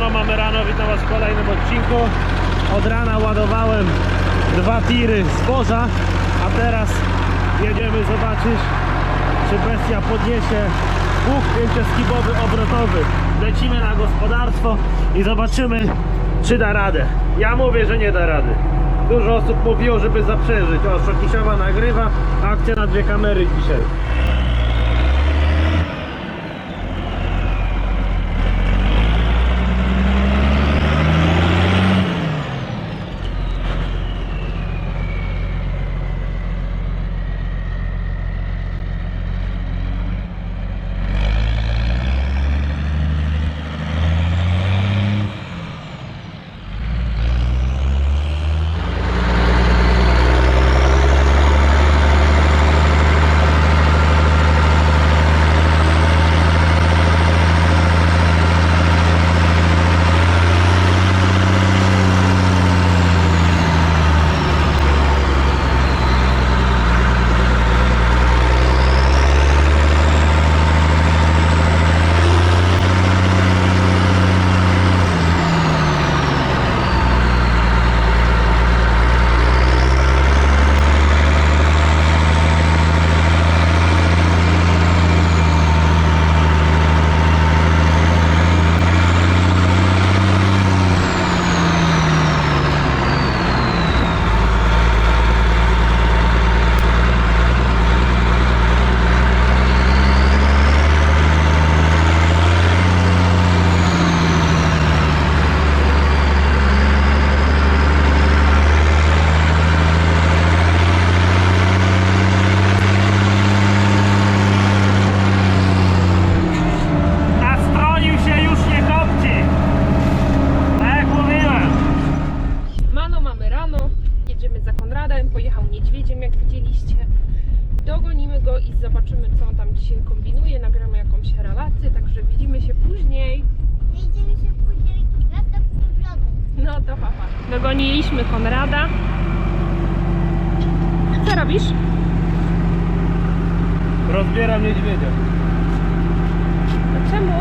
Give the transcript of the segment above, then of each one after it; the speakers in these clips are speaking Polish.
Siemano, mamy rano, witam was w kolejnym odcinku. Od rana ładowałem dwa tiry zboża, a teraz jedziemy zobaczyć, czy bestia podniesie łuk pięcioskibowy obrotowy. Lecimy na gospodarstwo i zobaczymy, czy da radę. Ja mówię, że nie da rady. Dużo osób mówiło, żeby zaprzężyć. O, Szokisiowa nagrywa, akcja na dwie kamery dzisiaj. Go i zobaczymy co on tam dzisiaj kombinuje, nagramy jakąś relację, także widzimy się później. Widzimy się później następnym vlogu. No to papa. Dogoniliśmy Konrada. Co robisz? Rozbieram niedźwiedzia. A czemu?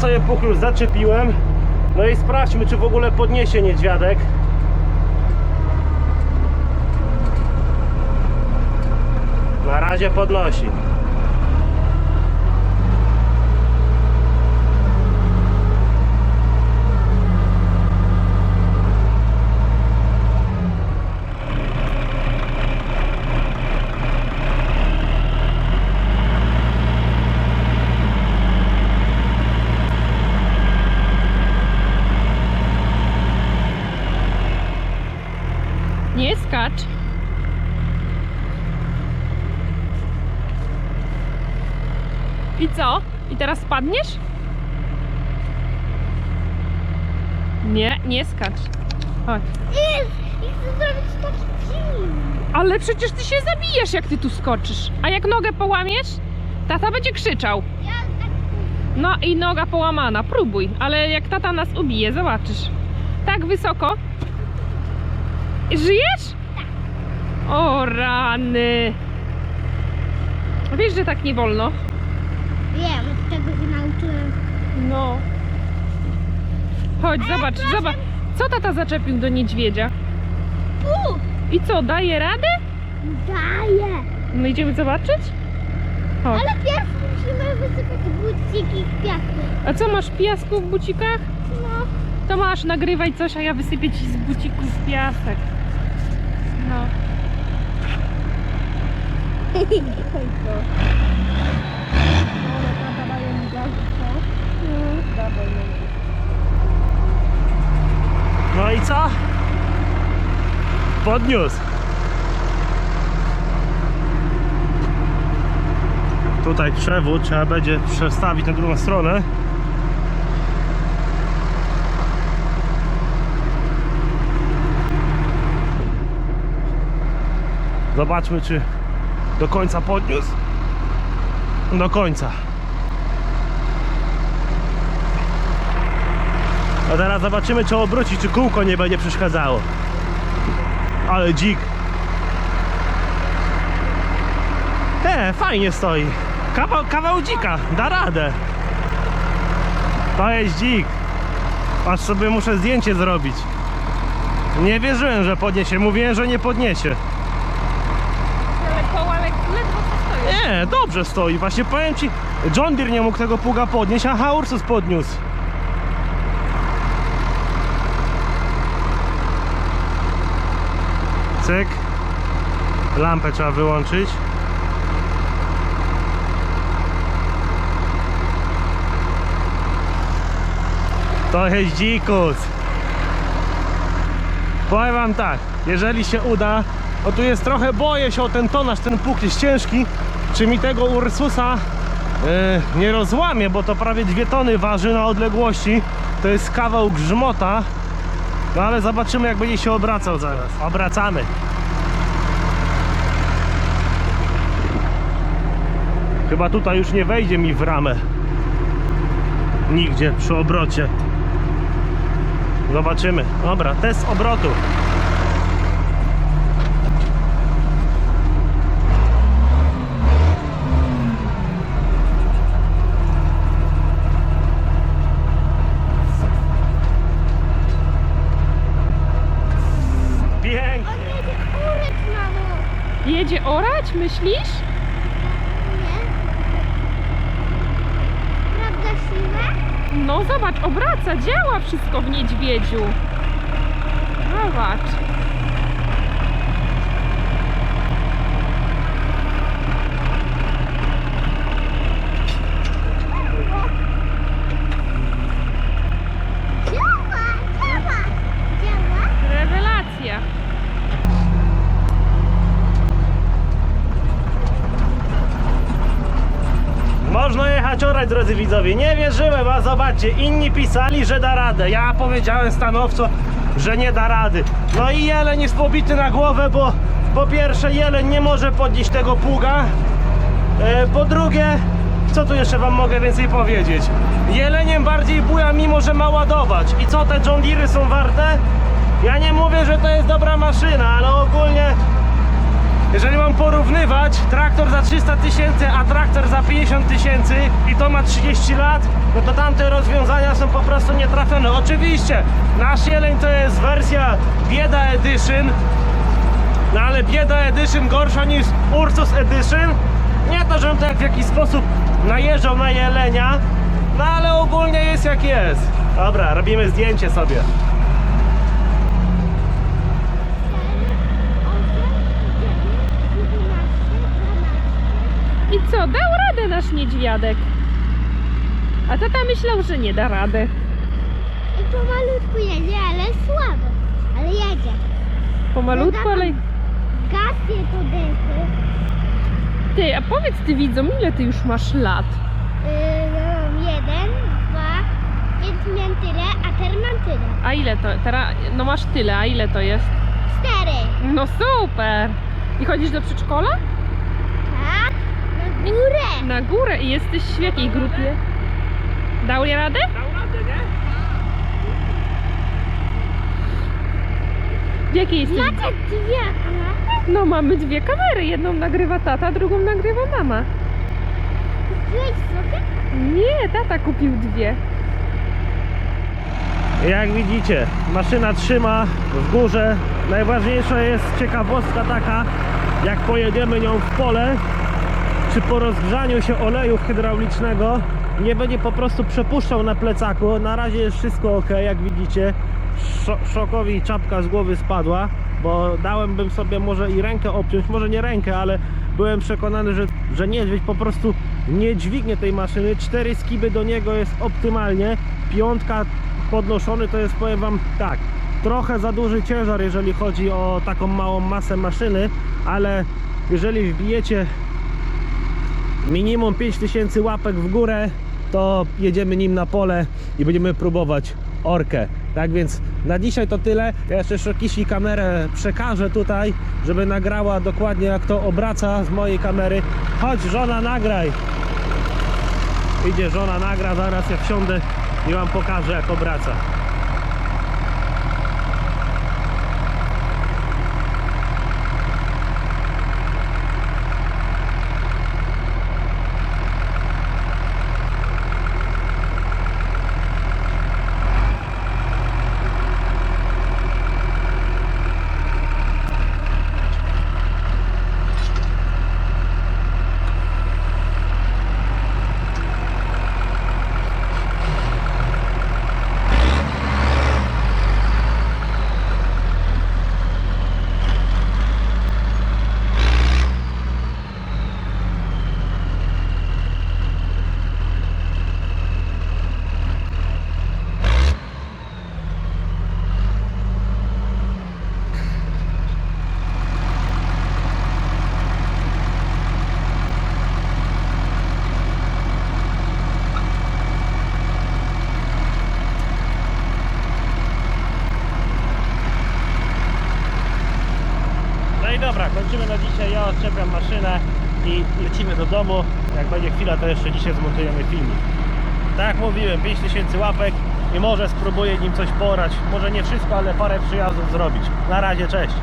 Sobie już zaczepiłem. No i sprawdźmy, czy w ogóle podniesie niedźwiadek. Na razie podnosi. Nie skacz. I co? I teraz spadniesz? Nie, nie skacz. Chodź. Jest! I chcę zrobić taki film. Ale przecież ty się zabijesz, jak ty tu skoczysz. A jak nogę połamiesz, tata będzie krzyczał. Ja tak... No i noga połamana, próbuj. Ale jak tata nas ubije, zobaczysz. Tak wysoko. Żyjesz? O rany. Wiesz, że tak nie wolno? Wiem, od tego się nauczyłem. No. Chodź, zobacz, proszę. zobacz. Co tata zaczepił do niedźwiedzia? U! I co, daje radę? Daję! No idziemy zobaczyć? Chodź. Ale pierw musimy wysypać buciki w piasku. A co masz piasku w bucikach? No. To masz, nagrywaj coś, a ja wysypię ci z bucików piasek. No. No i co? Podniósł. Tutaj przewód trzeba będzie przestawić na drugą stronę. Zobaczmy, czy do końca podniósł. Do końca. A teraz zobaczymy, czy obróci, czy kółko nie będzie przeszkadzało. Ale dzik. Te, fajnie stoi. Kawał, kawał dzika, da radę. To jest dzik. Aż sobie muszę zdjęcie zrobić. Nie wierzyłem, że podniesie. Mówiłem, że nie podniesie. Ale koła le- ledwo stoją. Nie, dobrze stoi. Właśnie powiem ci, John Deere nie mógł tego pługa podnieść, a Ursus podniósł. Cyk. Lampę trzeba wyłączyć. To jest dzikus. Powiem wam tak, jeżeli się uda, o tu jest trochę, boję się o ten tonaż, ten pług jest ciężki, czy mi tego Ursusa e, nie rozłamie, bo to prawie dwie tony waży na odległości, to jest kawał grzmota, no ale zobaczymy jak będzie się obracał zaraz, obracamy. Chyba tutaj już nie wejdzie mi w ramę, nigdzie przy obrocie. Zobaczymy. Dobra, test obrotu. Jedzie orać, myślisz? Nie? Prawda siłę? No zobacz, obraca, działa wszystko w niedźwiedziu. Zobacz. Działa, działa. Działa? Rewelacja. Jechać orać, drodzy widzowie. Nie wierzyłem, a zobaczcie, inni pisali, że da radę. Ja powiedziałem stanowczo, że nie da rady. No i jeleń jest pobity na głowę, bo po pierwsze jeleń nie może podnieść tego pługa. E, po drugie, co tu jeszcze wam mogę więcej powiedzieć? Jeleniem bardziej buja, mimo że ma ładować. I co te John Deere są warte? Ja nie mówię, że to jest dobra maszyna, ale ogólnie jeżeli mam porównywać traktor za 300 tysięcy, a traktor za 50 tysięcy i to ma 30 lat, no to tamte rozwiązania są po prostu nietrafione. Oczywiście, nasz jeleń to jest wersja Bieda Edition, no ale Bieda Edition gorsza niż Ursus Edition. Nie to, żebym tak w jakiś sposób najeżdżał na jelenia, no ale ogólnie jest jak jest. Dobra, robimy zdjęcie sobie. I co, dał radę nasz niedźwiadek. A tata myślał, że nie da rady. I pomalutku jedzie, ale słabo. Ale jedzie. Pomalutku, ale... Gasie to dechy. Ty, a powiedz ty widzom, ile ty już masz lat? Yy, jeden, dwa, więc miałem tyle, a teraz mam tyle. A ile to? Teraz, no masz tyle, a ile to jest? Cztery. No super! I chodzisz do przedszkola? Na górę. Na górę i jesteś w jakiej grupie? Dał je radę? Dał radę, nie? W jakiej jesteś? Macie dwie kamery? No mamy dwie kamery, jedną nagrywa tata, drugą nagrywa mama. Kupiłeś sobie? Nie, tata kupił dwie. Jak widzicie, maszyna trzyma w górze. Najważniejsza jest ciekawostka taka, jak pojedziemy nią w pole, czy po rozgrzaniu się oleju hydraulicznego nie będzie po prostu przepuszczał na plecaku. Na razie jest wszystko ok, jak widzicie. Szo szokowi czapka z głowy spadła, bo dałem bym sobie może i rękę obciąć, może nie rękę, ale byłem przekonany, że, że niedźwiedź po prostu nie dźwignie tej maszyny. Cztery skiby do niego jest optymalnie. Piątka podnoszony to jest, powiem wam tak, trochę za duży ciężar, jeżeli chodzi o taką małą masę maszyny, ale jeżeli wbijecie minimum 5000 łapek w górę, to jedziemy nim na pole i będziemy próbować orkę. Tak więc na dzisiaj to tyle. Ja jeszcze Szokisi kamerę przekażę tutaj, żeby nagrała dokładnie jak to obraca z mojej kamery. Chodź żona nagraj. Idzie żona nagra zaraz jak wsiądę i wam pokażę jak obraca. No i dobra, kończymy na dzisiaj. Ja odczepiam maszynę i lecimy do domu. Jak będzie chwila, to jeszcze dzisiaj zmontujemy filmik. Tak jak mówiłem, 5000 łapek i może spróbuję nim coś porać. Może nie wszystko, ale parę przyjazdów zrobić. Na razie, cześć.